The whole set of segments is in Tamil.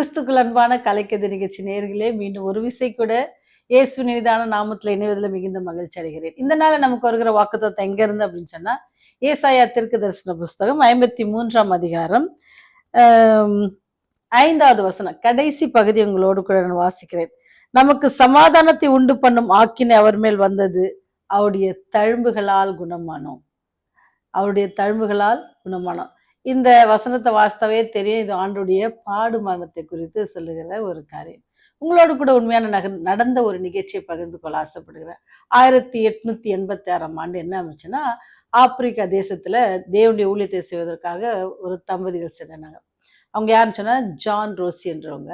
கிறிஸ்துக்குள் அன்பான கலைக்கது நிகழ்ச்சி நேர்களே மீண்டும் ஒரு விசை கூட இயேசு நிதான நாமத்துல இணைவதில் மிகுந்த மகிழ்ச்சி அடைகிறேன். இந்த நாள் நமக்கு வருகிற வாக்குத்தத்தை எங்க இருந்து அப்படின்னு சொன்னா ஏசாயா திருக்கு தரிசன புஸ்தகம் ஐம்பத்தி மூன்றாம் அதிகாரம் ஐந்தாவது வசனம். கடைசி பகுதி உங்களோடு கூட நான் வாசிக்கிறேன். நமக்கு சமாதானத்தை உண்டு பண்ணும் ஆக்கினை அவர் மேல் வந்தது அவருடைய தழும்புகளால் குணமானோம். அவருடைய தழும்புகளால் குணமானோம். இந்த வசனத்தை வாசித்தாவே தெரியும். இது ஆண்டுடைய பாடு மரணத்தை குறித்து சொல்லுகிற ஒரு காரியம். உங்களோடு கூட உண்மையான நக நடந்த ஒரு நிகழ்ச்சியை பகிர்ந்து கொள்ள ஆசைப்படுகிறேன். ஆயிரத்தி எட்நூத்தி எண்பத்தி ஆறாம் ஆண்டு என்ன ஆச்சுன்னா ஆப்பிரிக்கா தேசத்துல தேவனுடைய ஊழியத்தை செய்வதற்காக ஒரு தம்பதிகள் சென்றாங்க அவங்க யாருன்னு சொன்னா ஜான் ரோசி என்றவங்க.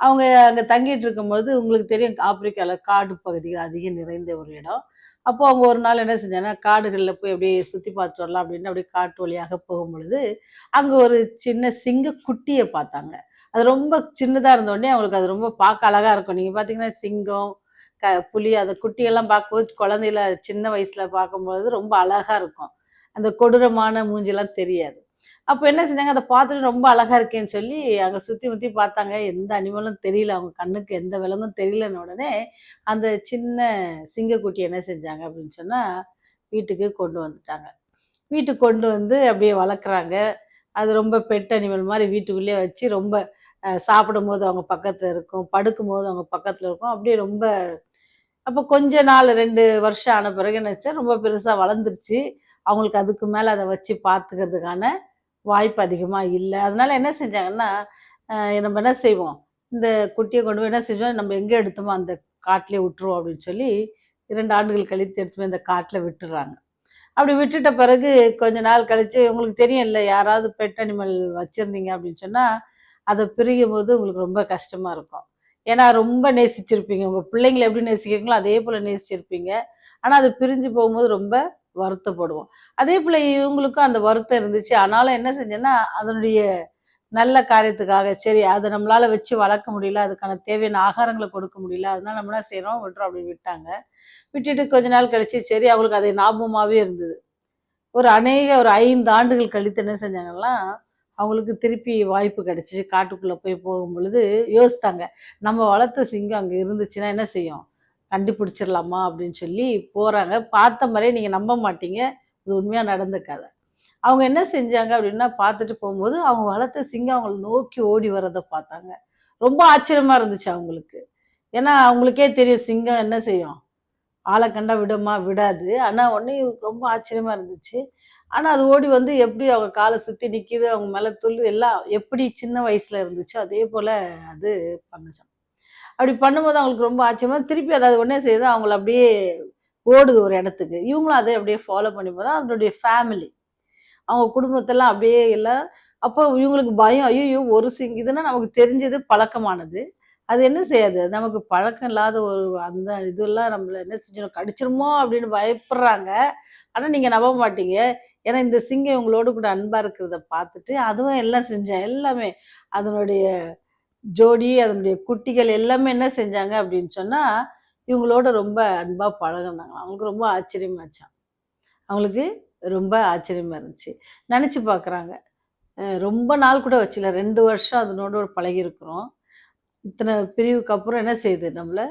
அவங்க அங்கே தங்கிட்டு இருக்கும்பொழுது உங்களுக்கு தெரியும் ஆப்பிரிக்காவில் காடு பகுதிகள் அதிகம் நிறைந்த ஒரு இடம். அப்போது அவங்க ஒரு நாள் என்ன செஞ்சாங்கன்னா காடுகளில் போய் அப்படியே சுற்றி பார்த்துட்டு வரலாம் அப்படின்னு அப்படியே காட்டு வழியாக போகும் பொழுது அங்கே ஒரு சின்ன சிங்க குட்டியை பார்த்தாங்க. அது ரொம்ப சின்னதாக இருந்தோடனே அவங்களுக்கு அது ரொம்ப பார்க்க அழகாக இருக்கும். நீங்கள் பார்த்தீங்கன்னா சிங்கம் க புலி அந்த குட்டியெல்லாம் பார்க்கும்போது குழந்தையில சின்ன வயசில் பார்க்கும்பொழுது ரொம்ப அழகாக இருக்கும். அந்த கொடூரமான மூஞ்சிலாம் தெரியாது. அப்போ என்ன செஞ்சாங்க? அதை பார்த்துட்டு ரொம்ப அழகாக இருக்கேன்னு சொல்லி அங்கே சுற்றி முற்றி பார்த்தாங்க. எந்த அனிமலும் தெரியல. அவங்க கண்ணுக்கு எந்த விலங்கும் தெரியலன்னு உடனே அந்த சின்ன சிங்கக்குட்டி என்ன செஞ்சாங்க அப்படின்னு சொன்னால் வீட்டுக்கு கொண்டு வந்துட்டாங்க. வீட்டுக்கு கொண்டு வந்து அப்படியே வளர்க்குறாங்க. அது ரொம்ப பெட் அனிமல் மாதிரி வீட்டுக்குள்ளேயே வச்சு ரொம்ப சாப்பிடும் போது அவங்க பக்கத்தில் இருக்கும். படுக்கும் போது அவங்க பக்கத்தில் இருக்கும். அப்படியே ரொம்ப அப்போ கொஞ்ச நாள் ரெண்டு வருஷம் ஆன பிறகு என்ன ரொம்ப பெருசாக வளர்ந்துருச்சு. அவங்களுக்கு அதுக்கு மேலே அதை வச்சு பார்த்துக்கிறதுக்கான வாய்ப்பு அதிகமாக இல்லை. அதனால என்ன செஞ்சாங்கன்னா நம்ம என்ன செய்வோம்? இந்த குட்டியை கொண்டு போய் என்ன செஞ்சோம்? நம்ம எங்கே எடுத்தோமோ அந்த காட்டிலே விட்டுருவோம் அப்படின்னு சொல்லி இரண்டு ஆண்டுகள் கழித்து எடுத்து போய் அந்த காட்டில் விட்டுறாங்க. அப்படி விட்டுட்ட பிறகு கொஞ்ச நாள் கழித்து உங்களுக்கு தெரியும் இல்லை யாராவது பெட் அனிமல் வச்சுருந்தீங்க அப்படின்னு சொன்னால் அதை பிரியும் போது உங்களுக்கு ரொம்ப கஷ்டமாக இருக்கும். ஏன்னா ரொம்ப நேசிச்சிருப்பீங்க. உங்கள் பிள்ளைங்களை எப்படி நேசிக்கிறீங்களோ அதே போல் நேசிச்சிருப்பீங்க. ஆனால் அது பிரிஞ்சு போகும்போது ரொம்ப வருத்தப்படுவோம். அதே போல் இவங்களுக்கும் அந்த வருத்தம் இருந்துச்சு. ஆனாலும் என்ன செஞ்சேன்னா அதனுடைய நல்ல காரியத்துக்காக சரி அதை நம்மளால வச்சு வளர்க்க முடியல அதுக்கான தேவையான ஆகாரங்களை கொடுக்க முடியல அதனால நம்ம என்ன செய்கிறோம் விட்டுறோம் அப்படின்னு விட்டாங்க. விட்டுட்டு கொஞ்ச நாள் கழிச்சு சரி அவங்களுக்கு அது ஞாபகமாகவே இருந்தது. ஒரு அநேக ஒரு ஐந்து ஆண்டுகள் கழித்து என்ன செஞ்சாங்கன்னா அவங்களுக்கு திருப்பி வாய்ப்பு கிடச்சிச்சு. காட்டுக்குள்ளே போய் போகும் பொழுது யோசித்தாங்க. நம்ம வளர்த்த சிங்கம் அங்கே இருந்துச்சுன்னா என்ன செய்யும்? கண்டுபிடிச்சிடலாமா அப்படின்னு சொல்லி போகிறாங்க பார்த்த மாதிரியே நீங்கள் நம்ப மாட்டீங்க. இது உண்மையாக நடந்த கதை. அவங்க என்ன செஞ்சாங்க அப்படின்னா பார்த்துட்டு போகும்போது அவங்க வளர்த்த சிங்கம் அவங்களை நோக்கி ஓடி வர்றதை பார்த்தாங்க. ரொம்ப ஆச்சரியமாக இருந்துச்சு அவங்களுக்கு. ஏன்னா அவங்களுக்கே தெரியும் சிங்கம் என்ன செய்யும். ஆளை கண்டா விடுமா? விடாது. ஆனால் உடனே ரொம்ப ஆச்சரியமாக இருந்துச்சு. ஆனால் அது ஓடி வந்து எப்படி அவங்க காலை சுற்றி நிற்கிது அவங்க மேலே துள்ளு எல்லாம் எப்படி சின்ன வயசில் இருந்துச்சோ அதே போல் அது பண்ணுச்சான் அப்படி பண்ணும்போது அவங்களுக்கு ரொம்ப ஆச்சரியமா திருப்பி அதாவது உடனே செய்து அவங்கள அப்படியே ஓடுது ஒரு இடத்துக்கு. இவங்களும் அதை அப்படியே ஃபாலோ பண்ணி போதான் அதனுடைய ஃபேமிலி அவங்க குடும்பத்தெல்லாம் அப்படியே எல்லாம் அப்போ இவங்களுக்கு பயம். ஐயோ ஒரு சிங் இதுன்னா நமக்கு தெரிஞ்சது பழக்கமானது. அது என்ன செய்யாது? நமக்கு பழக்கம் இல்லாத ஒரு அந்த இதெல்லாம் நம்மள என்ன செஞ்சிடும் கடிச்சிருமோ அப்படின்னு பயப்படுறாங்க. ஆனால் நீங்கள் நம்ப மாட்டீங்க. ஏன்னா இந்த சிங்கம் இவங்களோட கூட அன்பாக இருக்கிறத பார்த்துட்டு அதுவும் எல்லாம் செஞ்சேன் எல்லாமே அதனுடைய ஜோடி அதனுடைய குட்டிகள் எல்லாமே என்ன செஞ்சாங்க அப்படின்னு சொன்னால் இவங்களோட ரொம்ப அன்பாக பழகினாங்க. அவங்களுக்கு ரொம்ப ஆச்சரியமாச்சான் அவங்களுக்கு ரொம்ப ஆச்சரியமாக இருந்துச்சு. நினச்சி பார்க்குறாங்க ரொம்ப நாள் கூட வச்சில ரெண்டு வருஷம் அதனோட ஒரு பழகிருக்கிறோம் இத்தனை பிரிவுக்கு அப்புறம் என்ன செய்யுது? நம்மளை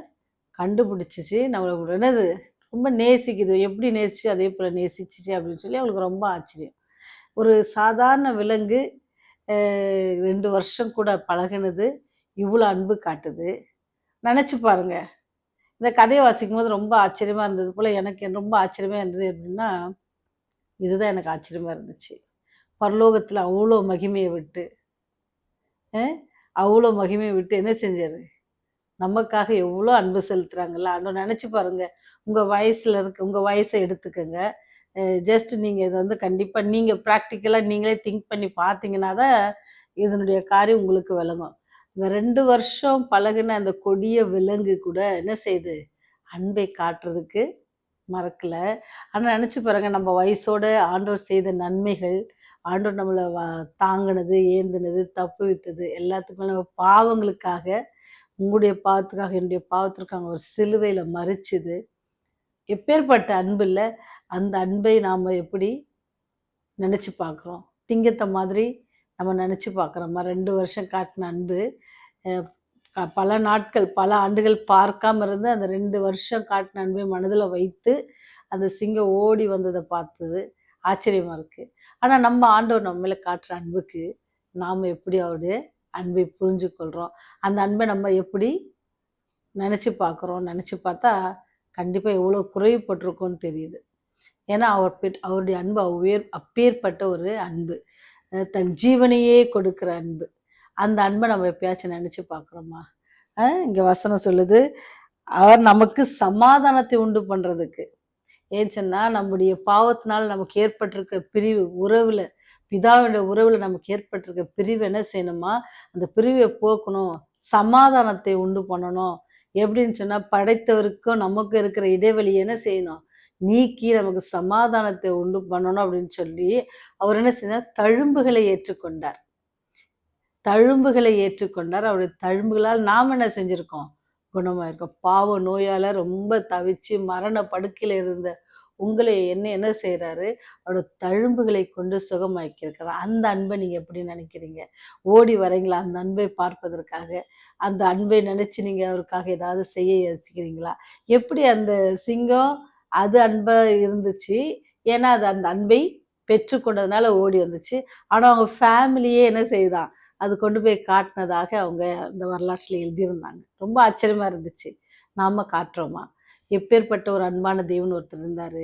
கண்டுபிடிச்சிச்சு. நம்மளை என்னது? ரொம்ப நேசிக்குது. எப்படி நேசிச்சு? அதே போல் நேசிச்சிச்சு அப்படின்னு சொல்லி அவங்களுக்கு ரொம்ப ஆச்சரியம். ஒரு சாதாரண விலங்கு ரெண்டு வருஷம் கூட பழகுனது இவ்வளோ அன்பு காட்டுது. நினச்சி பாருங்க. இந்த கதையை வாசிக்கும் போது ரொம்ப ஆச்சரியமாக இருந்தது போல் எனக்கு ரொம்ப ஆச்சரியமாக இருந்தது அப்படின்னா இதுதான் எனக்கு ஆச்சரியமாக இருந்துச்சு. பரலோகத்தில் அவ்வளோ மகிமையை விட்டு அவ்வளோ மகிமையை விட்டு என்ன செஞ்சார்? நமக்காக எவ்வளோ அன்பு செலுத்துகிறாங்களா அண்ணன் நினச்சி பாருங்கள் உங்கள் வயசில் இருக்க உங்கள் வயசை எடுத்துக்கோங்க. ஜஸ்ட் நீங்கள் இதை வந்து கண்டிப்பாக நீங்கள் ப்ராக்டிக்கலாக நீங்களே திங்க் பண்ணி பார்த்தீங்கன்னா தான் இதனுடைய காரியம் உங்களுக்கு விளங்கும். இந்த ரெண்டு வருஷம் பழகுன அந்த கொடிய விலங்கு கூட என்ன செய்யுது அன்பை காட்டுறதுக்கு மறக்கல. ஆனால் நினச்சி பாருங்கள் நம்ம வயசோட ஆண்டோர் செய்த நன்மைகள் ஆண்டோர் நம்மளை வ- தாங்குனது ஏந்தினது தப்பு வித்தது எல்லாத்துக்கும் நம்ம பாவங்களுக்காக உங்களுடைய பாவத்துக்காக என்னுடைய பாவத்திற்காக ஒரு சிலுவையில் மறிச்சுது. எப்பேற்பட்ட அன்பு இல்லை அந்த அன்பை நாம் எப்படி நினச்சி பார்க்குறோம் திங்கத்தை மாதிரி நம்ம நினச்சி பார்க்குறோமா ரெண்டு வருஷம் காட்டின அன்பு பல நாட்கள் பல ஆண்டுகள் பார்க்காம இருந்து அந்த ரெண்டு வருஷம் காட்டின அன்பை மனதில் வைத்து அந்த சிங்கம் ஓடி வந்ததை பார்த்தது ஆச்சரியமாக இருக்குது ஆனால் நம்ம ஆண்டவர் நம்ம மேலே காட்டுற அன்புக்கு நாம் எப்படி அவருடைய அன்பை புரிஞ்சு அந்த அன்பை நம்ம எப்படி நினச்சி பார்க்குறோம் நினச்சி பார்த்தா கண்டிப்பாக எவ்வளோ குறைவுபட்டிருக்கோன்னு தெரியுது. ஏன்னா அவர் பெட் அவருடைய அன்பு உயர் அப்பேற்பட்ட ஒரு அன்பு. தன் ஜீவனையே கொடுக்குற அன்பு. அந்த அன்பை நம்ம எப்பயாச்சும் நினச்சி பார்க்குறோமா? இங்கே வசனம் சொல்லுது அவர் நமக்கு சமாதானத்தை உண்டு பண்ணுறதுக்கு ஏன் சொன்னால் நம்முடைய பாவத்தினால் நமக்கு ஏற்பட்டிருக்க பிரிவு உறவில் பிதாவுடைய உறவில் நமக்கு ஏற்பட்டிருக்க பிரிவு என்ன செய்யணுமா? அந்த பிரிவை போக்கணும் சமாதானத்தை உண்டு பண்ணணும். எப்படின்னு சொன்னால் படைத்தவருக்கும் நமக்கு இருக்கிற இடைவெளியை என்ன செய்யணும்? நீக்கி நமக்கு சமாதானத்தை உண்டு பண்ணணும் அப்படின்னு சொல்லி அவர் என்ன செய்தார்? தழும்புகளை ஏற்றுக்கொண்டார். தழும்புகளை ஏற்றுக்கொண்டார். அவருடைய தழும்புகளால் நாம் என்ன செஞ்சுருக்கோம்? குணமாக இருக்கோம் பாவ நோயால் ரொம்ப தவிச்சு மரண படுக்கையில் இருந்த உங்களை என்ன என்ன செய்கிறாரு அவரோட தழும்புகளை கொண்டு சுகமாக்கியிருக்கிறார். அந்த அன்பை நீங்கள் எப்படி நினைக்கிறீங்க? ஓடி வரீங்களா அந்த அன்பை பார்ப்பதற்காக அந்த அன்பை நினச்சி நீங்கள் அவருக்காக ஏதாவது செய்ய யோசிக்கிறீங்களா? எப்படி அந்த சிங்கம் அது அன்பாக இருந்துச்சு? ஏன்னா அது அந்த அன்பை பெற்றுக்கொண்டதுனால ஓடி வந்துச்சு. ஆனால் அவங்க ஃபேமிலியே என்ன செய்தான்? அது கொண்டு போய் காட்டினதாக அவங்க அந்த வரலாற்றில் எழுதியிருந்தாங்க. ரொம்ப ஆச்சரியமாக இருந்துச்சு. நாம் காட்டுறோமா? எப்பேற்பட்ட ஒரு அன்பான தேவன் ஒருத்தர் இருந்தார்.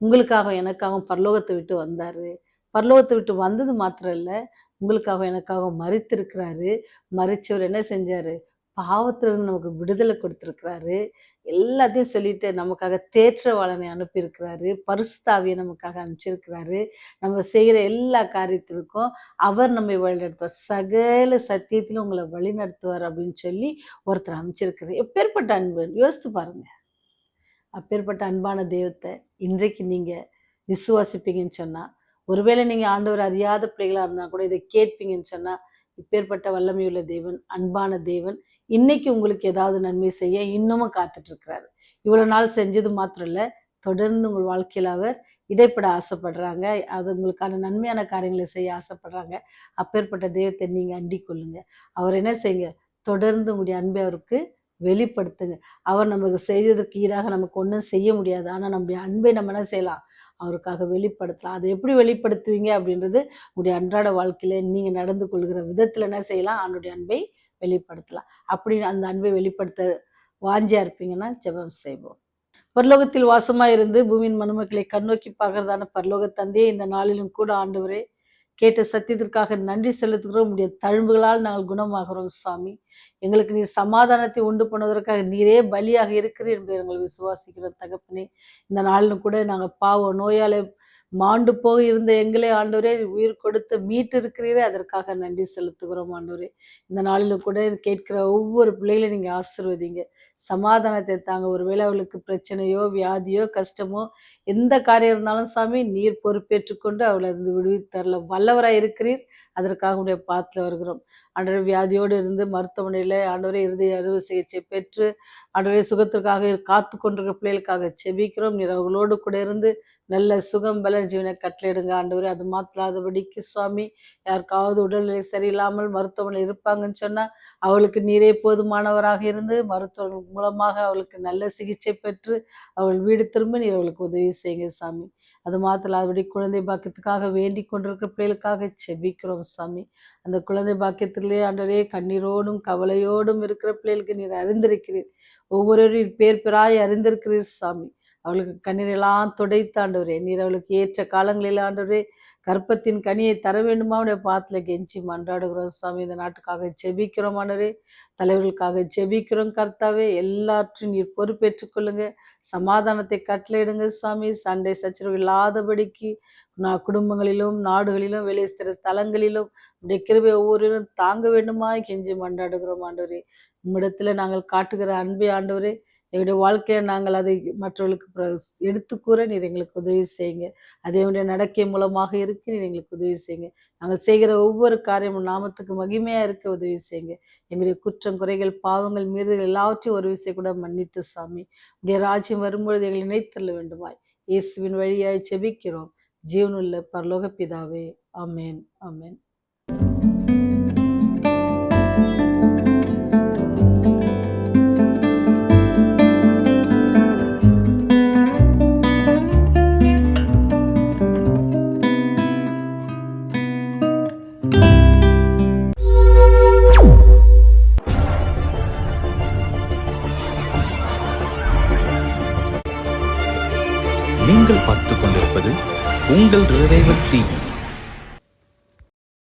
உங்களுக்காகவும் எனக்காகவும் பரலோகத்தை விட்டு வந்தார். பரலோகத்தை விட்டு வந்தது மாத்திரம் இல்லை உங்களுக்காகவும் எனக்காகவும் மறித்திருக்கிறாரு மறிச்சவர் என்ன செஞ்சார்? பாவத்திலிருந்து நமக்கு விடுதலை கொடுத்துருக்கிறாரு. எல்லாத்தையும் சொல்லிட்டு நமக்காக தேற்றவாளனை அனுப்பியிருக்கிறாரு. பரிசுத்தாவியை நமக்காக அனுப்பிச்சிருக்கிறாரு. நம்ம செய்கிற எல்லா காரியத்திற்கும் அவர் நம்மை வழிநடத்துவார். சகல சத்தியத்திலும் உங்களை வழிநடத்துவார் அப்படின்னு சொல்லி ஒருத்தர் அனுப்பிச்சிருக்கிறார். எப்பேற்பட்ட அன்பு? யோசித்து பாருங்கள் அப்பேற்பட்ட அன்பான தெய்வத்தை இன்றைக்கு நீங்கள் விசுவாசிப்பீங்கன்னு சொன்னால் ஒருவேளை நீங்கள் ஆண்டவர் அறியாத பிள்ளைகளாக இருந்தால் கூட இதை கேட்பீங்கன்னு சொன்னால் இப்பேற்பட்ட வல்லமையுள்ள தேவன் அன்பான தேவன் இன்னைக்கு உங்களுக்கு ஏதாவது நன்மை செய்ய இன்னமும் காத்துட்ருக்கிறாரு. இவ்வளோ நாள் செஞ்சது மாத்திரம் இல்லை தொடர்ந்து உங்கள் வாழ்க்கையில் அவர் இடைப்பட ஆசைப்படுறாங்க. அது உங்களுக்கான நன்மையான காரியங்களை செய்ய ஆசைப்படுறாங்க. அப்பேற்பட்ட தெய்வத்தை நீங்கள் அண்டிக் கொள்ளுங்க அவர் என்ன செய்யுங்க? தொடர்ந்து உங்களுடைய அன்பை அவருக்கு வெளிப்படுத்துங்க. அவர் நமக்கு செய்ததற்கு ஈடாக நமக்கு ஒன்றும் செய்ய முடியாது. ஆனால் நம்முடைய அன்பை நம்ம என்ன செய்யலாம்? அவருக்காக வெளிப்படுத்தலாம். அதை எப்படி வெளிப்படுத்துவீங்க அப்படின்றது உங்களுடைய அன்றாட வாழ்க்கையில் நீங்கள் நடந்து கொள்கிற விதத்தில் என்ன செய்யலாம்? அவனுடைய அன்பை வெளிப்படுத்தலாம். அப்படி அந்த அன்பை வெளிப்படுத்த வாஞ்சியாக இருப்பீங்கன்னா ஜெபம் செய்வோம். பரலோகத்தில் வாசமாக இருந்து பூமியின் மனுமக்களை கண்ணோக்கி பார்க்கறதான பரலோக தந்தையே இந்த நாளிலும் கூட ஆண்டவரே கேட்ட சத்தியத்திற்காக நன்றி செலுத்துகிறோம். உடைய தழும்புகளால் நாங்கள் குணமாகிறோம் சுவாமி. எங்களுக்கு நீர் சமாதானத்தை உண்டு பண்ணுவதற்காக நீரே பலியாக இருக்கிறீர் என்பதை எங்களை விசுவாசிக்கிறோம் தகப்பனே. இந்த நாளிலும் கூட நாங்கள் பாவம் நோயாளி மாண்டு போக இருந்த எங்களே ஆண்டவரே உயிர் கொடுத்து மீட்டு இருக்கிறீரே அதற்காக நன்றி செலுத்துகிறோம் ஆண்டவரே. இந்த நாளிலும் கூட கேட்கிற ஒவ்வொரு பிள்ளைகளையும் நீங்கள் ஆசிர்வதிங்க. சமாதானத்தை தாங்க. ஒருவேளை அவளுக்கு பிரச்சனையோ வியாதியோ கஷ்டமோ எந்த காரியம் இருந்தாலும் சாமி நீர் பொறுப்பேற்றுக்கொண்டு அவளை இருந்து விடுவித்தரல வல்லவராக இருக்கிறீர். அதற்காக உடைய பாத்துல வருகிறோம். அன்றைய வியாதியோடு இருந்து மருத்துவமனையில் ஆண்டவரே இறுதி அறுவை சிகிச்சை பெற்று ஆண்டவரே சுகத்திற்காக காத்து கொண்டிருக்கிற பிள்ளைகளுக்காக செபிக்கிறோம். நீர் அவர்களோடு கூட இருந்து நல்ல சுகம் பல ஜீவனை கட்டளையிடுங்க. ஆண்டவரே அது மாத்திராதபடிக்கு சுவாமி யாருக்காவது உடல்நிலை சரியில்லாமல் மருத்துவமனை இருப்பாங்கன்னு சொன்னால் அவளுக்கு நீரே போதுமானவராக இருந்து மருத்துவர்கள் மூலமாக அவளுக்கு நல்ல சிகிச்சை பெற்று அவள் வீடு திரும்ப நீர் அவளுக்கு உதவி செய்யுங்க சாமி. அது மாத்திரம் மாத்திராதபடி குழந்தை பாக்கியத்துக்காக வேண்டிக் கொண்டிருக்கிற பிள்ளைகளுக்காக செபிக்கிறோம் சாமி. அந்த குழந்தை பாக்கியத்திலே ஆண்டவரே கண்ணீரோடும் கவலையோடும் இருக்கிற பிள்ளைகளுக்கு நீர் அறிந்திருக்கிறீர். ஒவ்வொருவரின் பேர் பேராய் அறிந்திருக்கிறீர் சாமி. அவளுக்கு கண்ணீரெல்லாம் துடைத்து ஆண்டவரே. நீர் அவளுக்கு ஏற்ற காலங்களில் ஆண்டவரே கற்பத்தின் கனியை தர வேண்டுமா? அவனுடைய பாத்தில் கெஞ்சி மன்றாடுகிறோம். சாமி இந்த நாட்டுக்காக ஜெபிக்கிறோம் ஆண்டவரே. தலைவர்களுக்காக ஜெபிக்கிறோம் கர்த்தாவே. எல்லாற்றையும் நீர் பொறுப்பேற்றுக் கொள்ளுங்க. சமாதானத்தை கட்டளையிடுங்க சாமி. சண்டை சச்சரவு இல்லாதபடிக்கு நான் குடும்பங்களிலும் நாடுகளிலும் வேலை செய்கிற ஸ்தலங்களிலும் உடைய கிருபை ஒவ்வொருவரும் தாங்க வேண்டுமா கெஞ்சி மன்றாடுகிறோம் ஆண்டவரே. உம்மிடத்தில் நாங்கள் காட்டுகிற அன்பை ஆண்டவரே எங்களுடைய வாழ்க்கையை நாங்கள் அதை மற்றவர்களுக்கு பிர- எடுத்து கூற நீர் எங்களுக்கு உதவி செய்யுங்க. அதே உடைய நடக்கை மூலமாக இருக்கு நீர் எங்களுக்கு உதவி செய்யுங்க. நாங்கள் செய்கிற ஒவ்வொரு காரியமும் நாமத்துக்கு மகிமையாக இருக்க உதவி செய்யுங்க. எங்களுடைய குற்றம் குறைகள் பாவங்கள் மீது எல்லாவற்றையும் ஒரு விசை கூட மன்னித்து சாமி. உடைய ராஜ்யம் வரும்பொழுது எங்களை நினைத்தள்ள வேண்டுமாய். இயேசுவின் வழியாய் செபிக்கிறோம் ஜீவனுள்ள பரலோக பிதாவே. அமேன் அமேன்